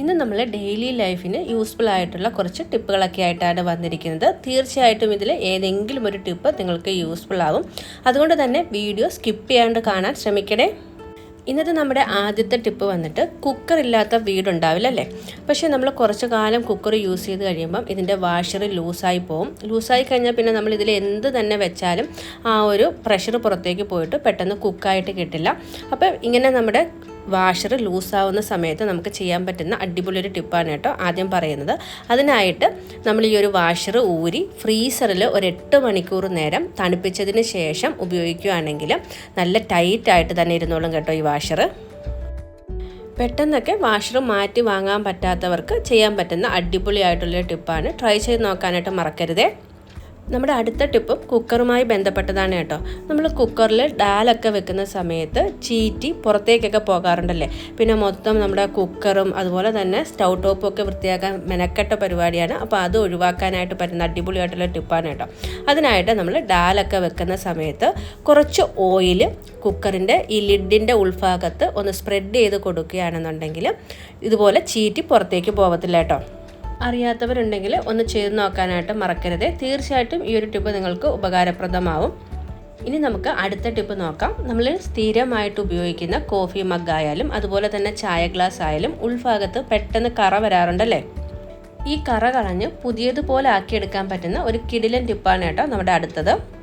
ഇന്ന് നമ്മൾ ഡെയിലി ലൈഫിന് യൂസ്ഫുൾ ആയിട്ടുള്ള കുറച്ച് ടിപ്പുകളൊക്കെ ആയിട്ടാണ് വന്നിരിക്കുന്നത്. തീർച്ചയായിട്ടും ഇതിൽ ഏതെങ്കിലും ഒരു ടിപ്പ് നിങ്ങൾക്ക് യൂസ്ഫുൾ ആവും. അതുകൊണ്ട് തന്നെ വീഡിയോ സ്കിപ്പ് ചെയ്യാണ്ട് കാണാൻ ശ്രമിക്കണേ. ഇന്നത്തെ നമ്മുടെ ആദ്യത്തെ ടിപ്പ് വന്നിട്ട് കുക്കർ ഇല്ലാത്ത വീടുണ്ടാവില്ല അല്ലേ? പക്ഷേ നമ്മൾ കുറച്ച് കാലം കുക്കർ യൂസ് ചെയ്ത് കഴിയുമ്പം ഇതിന്റെ വാഷർ ലൂസായി പോകും ലൂസായി കഴിഞ്ഞാൽ പിന്നെ നമ്മൾ ഇതിൽ എന്ത് തന്നെ വെച്ചാലും ആ ഒരു പ്രഷർ പുറത്തേക്ക് പോയിട്ട് പെട്ടെന്ന് കുക്കായിട്ട് കിട്ടില്ല. അപ്പോൾ ഇങ്ങനെ നമ്മുടെ വാഷർ ലൂസാവുന്ന സമയത്ത് നമുക്ക് ചെയ്യാൻ പറ്റുന്ന അടിപൊളി ഒരു ടിപ്പാണ് കേട്ടോ ആദ്യം പറയുന്നത്. അതിനായിട്ട് നമ്മൾ ഈ ഒരു വാഷർ ഊരി ഫ്രീസറിൽ ഒരു എട്ട് മണിക്കൂർ നേരം തണുപ്പിച്ചതിന് ശേഷം ഉപയോഗിക്കുകയാണെങ്കിൽ നല്ല ടൈറ്റായിട്ട് തന്നെ ഇരുന്നോളും കേട്ടോ ഈ വാഷർ പെട്ടെന്നൊക്കെ വാഷർ മാറ്റി വാങ്ങാൻ പറ്റാത്തവർക്ക് ചെയ്യാൻ പറ്റുന്ന അടിപൊളിയായിട്ടുള്ള ടിപ്പാണ്. ട്രൈ ചെയ്ത് നോക്കാനായിട്ട് മറക്കരുതേ. നമ്മുടെ അടുത്ത ടിപ്പും കുക്കറുമായി ബന്ധപ്പെട്ടതാണ് കേട്ടോ. നമ്മൾ കുക്കറിൽ ഡാലൊക്കെ വെക്കുന്ന സമയത്ത് ചീറ്റി പുറത്തേക്കൊക്കെ പോകാറുണ്ടല്ലേ? പിന്നെ മൊത്തം നമ്മുടെ കുക്കറും അതുപോലെ തന്നെ സ്റ്റൗ ടോപ്പും ഒക്കെ വൃത്തിയാക്കാൻ മെനക്കെട്ട പരിപാടിയാണ്. അപ്പോൾ അത് ഒഴിവാക്കാനായിട്ട് പറ്റുന്ന അടിപൊളിയായിട്ടുള്ള ടിപ്പാണ് കേട്ടോ. അതിനായിട്ട് നമ്മൾ ഡാലൊക്കെ വെക്കുന്ന സമയത്ത് കുറച്ച് ഓയിൽ കുക്കറിന്റെ ഈ ലിഡിന്റെ ഉൾഭാഗത്ത് ഒന്ന് സ്പ്രെഡ് ചെയ്ത് കൊടുക്കുകയാണെന്നുണ്ടെങ്കിൽ ഇതുപോലെ ചീറ്റി പുറത്തേക്ക് പോകത്തില്ല കേട്ടോ. അറിയാത്തവരുണ്ടെങ്കിൽ ഒന്ന് ചെയ്തു നോക്കാനായിട്ട് മറക്കരുത്. തീർച്ചയായിട്ടും ഈ ഒരു ടിപ്പ് നിങ്ങൾക്ക് ഉപകാരപ്രദമാവും. ഇനി നമുക്ക് അടുത്ത ടിപ്പ് നോക്കാം. നമ്മൾ സ്ഥിരമായിട്ട് ഉപയോഗിക്കുന്ന കോഫി മഗ് ആയാലും അതുപോലെ തന്നെ ചായ ഗ്ലാസ് ആയാലും ഉൾഭാഗത്ത് പെട്ടെന്ന് കറ വരാറുണ്ടല്ലേ? ഈ കറ കളഞ്ഞ് പുതിയതുപോലെ ആക്കിയെടുക്കാൻ പറ്റുന്ന ഒരു കിടിലൻ ടിപ്പാണ് കേട്ടോ നമ്മുടെ അടുത്തത്.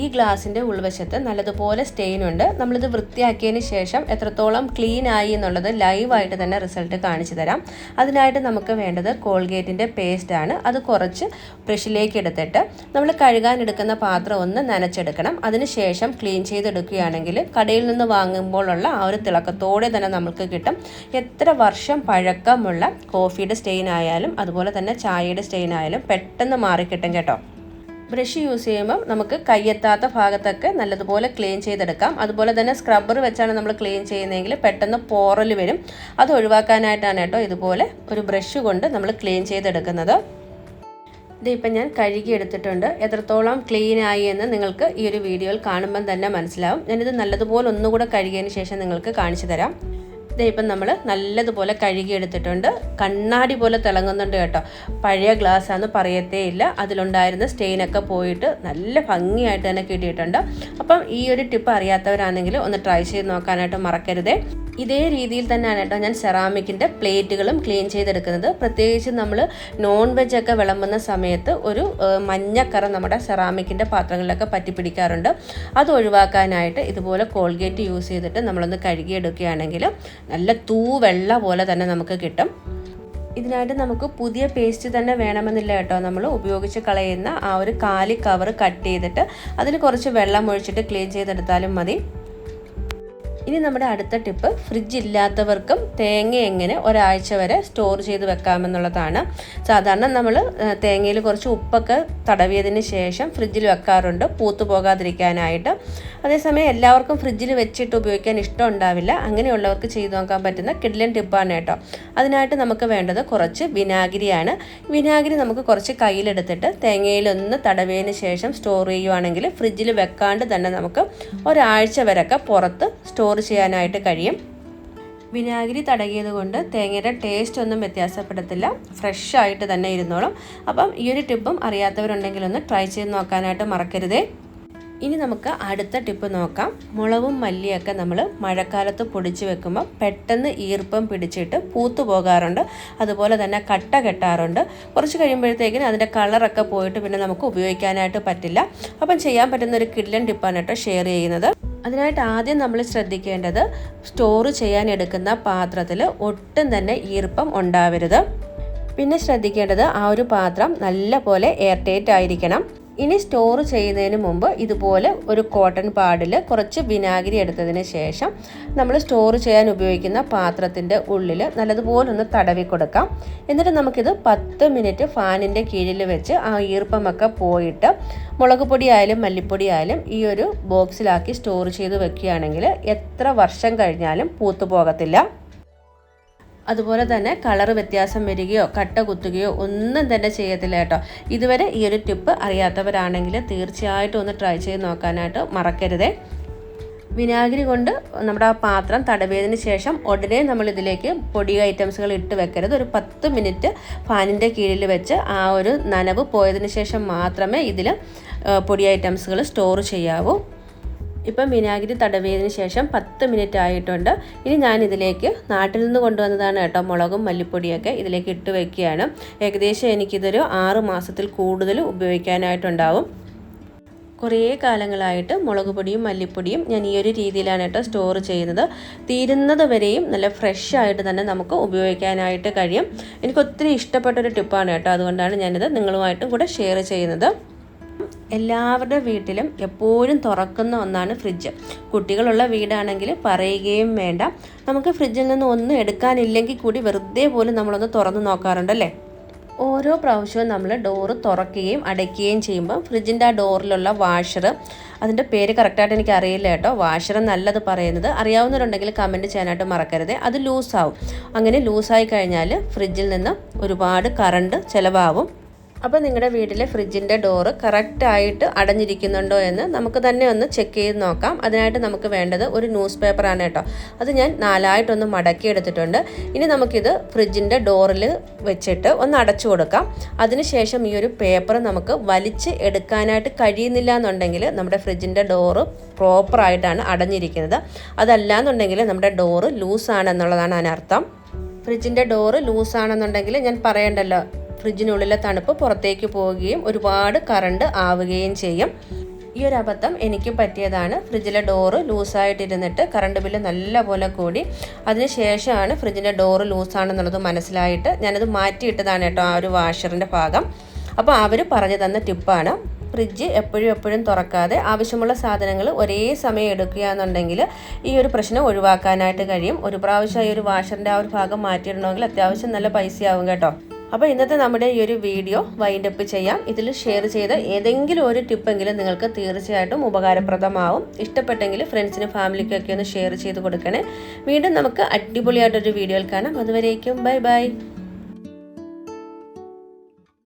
ഈ ഗ്ലാസിന്റെ ഉൾവശത്ത് നല്ലതുപോലെ സ്റ്റെയിൻ ഉണ്ട്. നമ്മളിത് വൃത്തിയാക്കിയതിന് ശേഷം എത്രത്തോളം ക്ലീൻ ആയി എന്നുള്ളത് ലൈവായിട്ട് തന്നെ റിസൾട്ട് കാണിച്ചു തരാം. അതിനായിട്ട് നമുക്ക് വേണ്ടത് കോൾഗേറ്റിന്റെ പേസ്റ്റാണ് അത് കുറച്ച് ബ്രഷിലേക്ക് എടുത്തിട്ട് നമ്മൾ കഴുകാൻ എടുക്കുന്ന പാത്രം ഒന്ന് നനച്ചെടുക്കണം. അതിനുശേഷം ക്ലീൻ ചെയ്തെടുക്കുകയാണെങ്കിൽ കടയിൽ നിന്ന് വാങ്ങുമ്പോഴുള്ള ആ ഒരു തിളക്കത്തോടെ തന്നെ നമുക്ക് കിട്ടും. എത്ര വർഷം പഴക്കമുള്ള കോഫിയുടെ സ്റ്റെയിൻ ആയാലും അതുപോലെ തന്നെ ചായയുടെ സ്റ്റെയിൻ ആയാലും പെട്ടെന്ന് മാറിക്കിട്ടും കേട്ടോ. ബ്രഷ് യൂസ് ചെയ്യുമ്പം നമുക്ക് കയ്യെത്താത്ത ഭാഗത്തൊക്കെ നല്ലതുപോലെ ക്ലീൻ ചെയ്തെടുക്കാം. അതുപോലെ തന്നെ സ്ക്രബ്ബർ വെച്ചാണ് നമ്മൾ ക്ലീൻ ചെയ്യുന്നതെങ്കിൽ പെട്ടെന്ന് പോറൽ വരും. അത് ഒഴിവാക്കാനായിട്ടാണ് കേട്ടോ ഇതുപോലെ ഒരു ബ്രഷ് കൊണ്ട് നമ്മൾ ക്ലീൻ ചെയ്തെടുക്കുന്നത്. ഇതിപ്പം ഞാൻ കഴുകി എടുത്തിട്ടുണ്ട്. എത്രത്തോളം ക്ലീൻ ആയി എന്ന് നിങ്ങൾക്ക് ഈ ഒരു വീഡിയോയിൽ കാണുമ്പം തന്നെ മനസ്സിലാവും. ഞാനിത് നല്ലതുപോലെ ഒന്നുകൂടെ കഴുകിയതിന് ശേഷം നിങ്ങൾക്ക് കാണിച്ചു തരാം. ഇപ്പം നമ്മൾ നല്ലതുപോലെ കഴുകി എടുത്തിട്ടുണ്ട് കണ്ണാടി പോലെ തിളങ്ങുന്നുണ്ട് കേട്ടോ. പഴയ ഗ്ലാസ് ആണെന്ന് പറയത്തേ ഇല്ല. അതിലുണ്ടായിരുന്ന സ്റ്റെയിനൊക്കെ പോയിട്ട് നല്ല ഭംഗിയായിട്ട് തന്നെ കിട്ടിയിട്ടുണ്ട്. അപ്പം ഈ ഒരു ടിപ്പ് അറിയാത്തവരാണെങ്കിൽ ഒന്ന് ട്രൈ ചെയ്ത് നോക്കാനായിട്ട് മറക്കരുതേ. ഇതേ രീതിയിൽ തന്നെയാണ് കേട്ടോ ഞാൻ സെറാമിക്കിന്റെ പ്ലേറ്റുകളും ക്ലീൻ ചെയ്തെടുക്കുന്നത്. പ്രത്യേകിച്ച് നമ്മൾ നോൺ വെജ് ഒക്കെ വിളമ്പുന്ന സമയത്ത് ഒരു മഞ്ഞക്കറ നമ്മുടെ സെറാമിക്കിന്റെ പാത്രങ്ങളിലൊക്കെ പറ്റിപ്പിടിക്കാറുണ്ട്. അത് ഒഴിവാക്കാനായിട്ട് ഇതുപോലെ കോൾഗേറ്റ് യൂസ് ചെയ്തിട്ട് നമ്മളൊന്ന് കഴുകിയെടുക്കുകയാണെങ്കിൽ നല്ല തൂ വെള്ള പോലെ തന്നെ നമുക്ക് കിട്ടും. ഇതിനായിട്ട് നമുക്ക് പുതിയ പേസ്റ്റ് തന്നെ വേണമെന്നില്ല കേട്ടോ. നമ്മൾ ഉപയോഗിച്ച് കളയുന്ന ആ ഒരു കാലി കവർ കട്ട് ചെയ്തിട്ട് അതിൽ കുറച്ച് വെള്ളം ഒഴിച്ചിട്ട് ക്ലീൻ ചെയ്തെടുത്താലും മതി. ഇനി നമ്മുടെ അടുത്ത ടിപ്പ് ഫ്രിഡ്ജ് ഇല്ലാത്തവർക്കും തേങ്ങ എങ്ങനെ ഒരാഴ്ച വരെ സ്റ്റോർ ചെയ്ത് വെക്കാമെന്നുള്ളതാണ്. സാധാരണ നമ്മൾ തേങ്ങയിൽ കുറച്ച് ഉപ്പൊക്കെ തടവിയതിന് ശേഷം ഫ്രിഡ്ജിൽ വെക്കാറുണ്ട് പൂത്തു പോകാതിരിക്കാനായിട്ട്. അതേസമയം എല്ലാവർക്കും ഫ്രിഡ്ജിൽ വെച്ചിട്ട് ഉപയോഗിക്കാൻ ഇഷ്ടം ഉണ്ടാവില്ല. അങ്ങനെയുള്ളവർക്ക് ചെയ്തു നോക്കാൻ പറ്റുന്ന കിഡ്ലൻ ടിപ്പാണ് കേട്ടോ. അതിനായിട്ട് നമുക്ക് വേണ്ടത് കുറച്ച് വിനാഗിരിയാണ്. വിനാഗിരി നമുക്ക് കുറച്ച് കയ്യിലെടുത്തിട്ട് തേങ്ങയിലൊന്ന് തടവിയതിന് ശേഷം സ്റ്റോർ ചെയ്യുവാണെങ്കിൽ ഫ്രിഡ്ജിൽ വെക്കാണ്ട് തന്നെ നമുക്ക് ഒരാഴ്ച വരെയൊക്കെ പുറത്ത് സ്റ്റോർ ചെയ്യാനായിട്ട് കഴിയും. വിനാഗിരി തടകിയത് കൊണ്ട് തേങ്ങയുടെ ടേസ്റ്റ് ഒന്നും വ്യത്യാസപ്പെടത്തില്ല. ഫ്രഷ് ആയിട്ട് തന്നെ ഇരുന്നോളും. അപ്പം ഈ ഒരു ടിപ്പും അറിയാത്തവരുണ്ടെങ്കിൽ ഒന്ന് ട്രൈ ചെയ്ത് നോക്കാനായിട്ട് മറക്കരുതേ. ഇനി നമുക്ക് അടുത്ത ടിപ്പ് നോക്കാം. മുളകും മല്ലിയൊക്കെ നമ്മൾ മഴക്കാലത്ത് പൊടിച്ച് വെക്കുമ്പോൾ പെട്ടെന്ന് ഈർപ്പം പിടിച്ചിട്ട് പൂത്തു പോകാറുണ്ട്. അതുപോലെ തന്നെ കട്ട കെട്ടാറുണ്ട്. കുറച്ച് കഴിയുമ്പോഴത്തേക്കിന് അതിന്റെ കളറൊക്കെ പോയിട്ട് പിന്നെ നമുക്ക് ഉപയോഗിക്കാനായിട്ട് പറ്റില്ല. അപ്പം ചെയ്യാൻ പറ്റുന്ന ഒരു കിഡ്ലൻ ടിപ്പാണ് കേട്ടോ ഷെയർ ചെയ്യുന്നത്. അതിനായിട്ട് ആദ്യം നമ്മൾ ശ്രദ്ധിക്കേണ്ടത് സ്റ്റോർ ചെയ്യാൻ എടുക്കുന്ന പാത്രത്തിൽ ഒട്ടും തന്നെ ഈർപ്പം ഉണ്ടാവരുത്. പിന്നെ ശ്രദ്ധിക്കേണ്ടത് ആ ഒരു പാത്രം നല്ല പോലെ എയർ ടൈറ്റ് ആയിരിക്കണം. ഇനി സ്റ്റോർ ചെയ്യുന്നതിന് മുമ്പ് ഇതുപോലെ ഒരു കോട്ടൺ പാഡിൽ കുറച്ച് വിനാഗിരി എടുത്തതിന് ശേഷം നമ്മൾ സ്റ്റോർ ചെയ്യാൻ ഉപയോഗിക്കുന്ന പാത്രത്തിന്റെ ഉള്ളിൽ നല്ലതുപോലെ ഒന്ന് തടവി കൊടുക്കാം. എന്നിട്ട് നമുക്കിത് പത്ത് മിനിറ്റ് ഫാനിന്റെ കീഴിൽ വെച്ച് ആ ഈർപ്പമൊക്കെ പോയിട്ട് മുളക് പൊടി ആയാലും മല്ലിപ്പൊടി ആയാലും ഈ ഒരു ബോക്സിലാക്കി സ്റ്റോർ ചെയ്ത് വെക്കുകയാണെങ്കിൽ എത്ര വർഷം കഴിഞ്ഞാലും പൂത്തു പോകത്തില്ല അതുപോലെ തന്നെ കളർ വ്യത്യാസം വരികയോ കട്ട കുത്തുകയോ ഒന്നും തന്നെ ചെയ്യത്തില്ല കേട്ടോ. ഇതുവരെ ഈ ഒരു ടിപ്പ് അറിയാത്തവരാണെങ്കിൽ തീർച്ചയായിട്ടും ഒന്ന് ട്രൈ ചെയ്ത് നോക്കാനായിട്ട് മറക്കരുതേ. വിനാഗിരി കൊണ്ട് നമ്മുടെ ആ പാത്രം തടവിയതിന് ശേഷം ഉടനെ നമ്മൾ ഇതിലേക്ക് പൊടി ഐറ്റംസുകൾ ഇട്ട് വെക്കരുത്. ഒരു പത്ത് മിനിറ്റ് ഫാനിന്റെ കീഴിൽ വെച്ച് ആ ഒരു നനവ് പോയതിന് ശേഷം മാത്രമേ ഇതിൽ പൊടി ഐറ്റംസുകൾ സ്റ്റോർ ചെയ്യാവൂ. ഇപ്പം വിനാഗിരി തടവിയതിന് ശേഷം പത്ത് മിനിറ്റ് ആയിട്ടുണ്ട്. ഇനി ഞാൻ ഇതിലേക്ക് നാട്ടിൽ നിന്ന് കൊണ്ടുവന്നതാണ് കേട്ടോ. മുളകും മല്ലിപ്പൊടിയൊക്കെ ഇതിലേക്ക് ഇട്ട് വെക്കുകയാണ്. ഏകദേശം എനിക്കിതൊരു ആറ് മാസത്തിൽ കൂടുതൽ ഉപയോഗിക്കാനായിട്ടുണ്ടാവും. കുറേ കാലങ്ങളായിട്ട് മുളക് പൊടിയും മല്ലിപ്പൊടിയും ഞാൻ ഈ ഒരു രീതിയിലാണ് കേട്ടോ സ്റ്റോർ ചെയ്യുന്നത്. തീരുന്നത് വരെയും നല്ല ഫ്രഷ് ആയിട്ട് തന്നെ നമുക്ക് ഉപയോഗിക്കാനായിട്ട് കഴിയും. എനിക്ക് ഒത്തിരി ഇഷ്ടപ്പെട്ട ഒരു ടിപ്പാണ് കേട്ടോ. അതുകൊണ്ടാണ് ഞാനിത് നിങ്ങളുമായിട്ടും കൂടെ ഷെയർ ചെയ്യുന്നത്. എല്ലാവരുടെ വീട്ടിലും എപ്പോഴും തുറക്കുന്ന ഒന്നാണ് ഫ്രിഡ്ജ്. കുട്ടികളുള്ള വീടാണെങ്കിൽ പറയുകയും വേണ്ട. നമുക്ക് ഫ്രിഡ്ജിൽ നിന്ന് ഒന്നും എടുക്കാനില്ലെങ്കിൽ കൂടി വെറുതെ പോലും നമ്മളൊന്ന് തുറന്നു നോക്കാറുണ്ടല്ലേ? ഓരോ പ്രാവശ്യവും നമ്മൾ ഡോറ് തുറക്കുകയും അടയ്ക്കുകയും ചെയ്യുമ്പോൾ ഫ്രിഡ്ജിന്റെ ആ ഡോറിലുള്ള വാഷർ അതിന്റെ പേര് കറക്റ്റായിട്ട് എനിക്ക് അറിയില്ല കേട്ടോ. വാഷർ നല്ലത് പറയുന്നത്. അറിയാവുന്നവരുണ്ടെങ്കിൽ കമന്റ് ചെയ്യാനായിട്ട് മറക്കരുത്. അത് ലൂസാവും അങ്ങനെ ലൂസായി കഴിഞ്ഞാൽ ഫ്രിഡ്ജിൽ നിന്ന് ഒരുപാട് കറണ്ട് ചിലവാകും അപ്പോൾ നിങ്ങളുടെ വീട്ടിലെ ഫ്രിഡ്ജിന്റെ ഡോറ് കറക്റ്റായിട്ട് അടഞ്ഞിരിക്കുന്നുണ്ടോ എന്ന് നമുക്ക് തന്നെ ഒന്ന് ചെക്ക് ചെയ്ത് നോക്കാം. അതിനായിട്ട് നമുക്ക് വേണ്ടത് ഒരു ന്യൂസ് പേപ്പറാണ് കേട്ടോ. അത് ഞാൻ നാലായിട്ടൊന്ന് മടക്കി എടുത്തിട്ടുണ്ട് ഇനി നമുക്കിത് ഫ്രിഡ്ജിന്റെ ഡോറിൽ വെച്ചിട്ട് ഒന്ന് അടച്ചു കൊടുക്കാം. അതിനുശേഷം ഈ ഒരു പേപ്പർ നമുക്ക് വലിച്ച് എടുക്കാനായിട്ട് കഴിയുന്നില്ല എന്നുണ്ടെങ്കിൽ നമ്മുടെ ഫ്രിഡ്ജിന്റെ ഡോറ് പ്രോപ്പറായിട്ടാണ് അടഞ്ഞിരിക്കുന്നത്. അതല്ല എന്നുണ്ടെങ്കിൽ നമ്മുടെ ഡോറ് ലൂസാണെന്നുള്ളതാണ് അതിനർത്ഥം. ഫ്രിഡ്ജിന്റെ ഡോറ് ലൂസാണെന്നുണ്ടെങ്കിൽ ഞാൻ പറയണ്ടല്ലോ ഫ്രിഡ്ജിനുള്ളിലെ തണുപ്പ് പുറത്തേക്ക് പോവുകയും ഒരുപാട് കറണ്ട് ആവുകയും ചെയ്യും. ഈ ഒരു അബദ്ധം എനിക്ക് പറ്റിയതാണ്. ഫ്രിഡ്ജിലെ ഡോറ് ലൂസായിട്ടിരുന്നിട്ട് കറണ്ട് ബില്ല് നല്ലപോലെ കൂടി. അതിനുശേഷമാണ് ഫ്രിഡ്ജിന്റെ ഡോറ് ലൂസാണെന്നുള്ളത് മനസ്സിലായിട്ട് ഞാനത് മാറ്റിയിട്ടതാണ് കേട്ടോ ആ ഒരു വാഷറിന്റെ ഭാഗം. അപ്പോൾ അവർ പറഞ്ഞു തന്ന ടിപ്പാണ് ഫ്രിഡ്ജ് എപ്പോഴും എപ്പോഴും തുറക്കാതെ ആവശ്യമുള്ള സാധനങ്ങൾ ഒരേ സമയം എടുക്കുക എന്നുണ്ടെങ്കിൽ ഈ ഒരു പ്രശ്നം ഒഴിവാക്കാനായിട്ട് കഴിയും. ഒരു പ്രാവശ്യം ഈ ഒരു വാഷറിന്റെ ആ ഒരു ഭാഗം മാറ്റിയിടണമെങ്കിൽ അത്യാവശ്യം നല്ല പൈസയാവും കേട്ടോ. അപ്പോൾ ഇന്നത്തെ നമ്മുടെ ഈ ഒരു വീഡിയോ വൈൻഡ് അപ്പ് ചെയ്യാം. ഇതിൽ ഷെയർ ചെയ്ത ഏതെങ്കിലും ഒരു ടിപ്പെങ്കിലും നിങ്ങൾക്ക് തീർച്ചയായിട്ടും ഉപകാരപ്രദമാവും. ഇഷ്ടപ്പെട്ടെങ്കിൽ ഫ്രണ്ട്സിനും ഫാമിലിക്കൊക്കെ ഒന്ന് ഷെയർ ചെയ്ത് കൊടുക്കണേ. വീണ്ടും നമുക്ക് അടിപൊളിയായിട്ടൊരു വീഡിയോയിൽ കാണാം. അതുവരേക്കും ബൈ ബൈ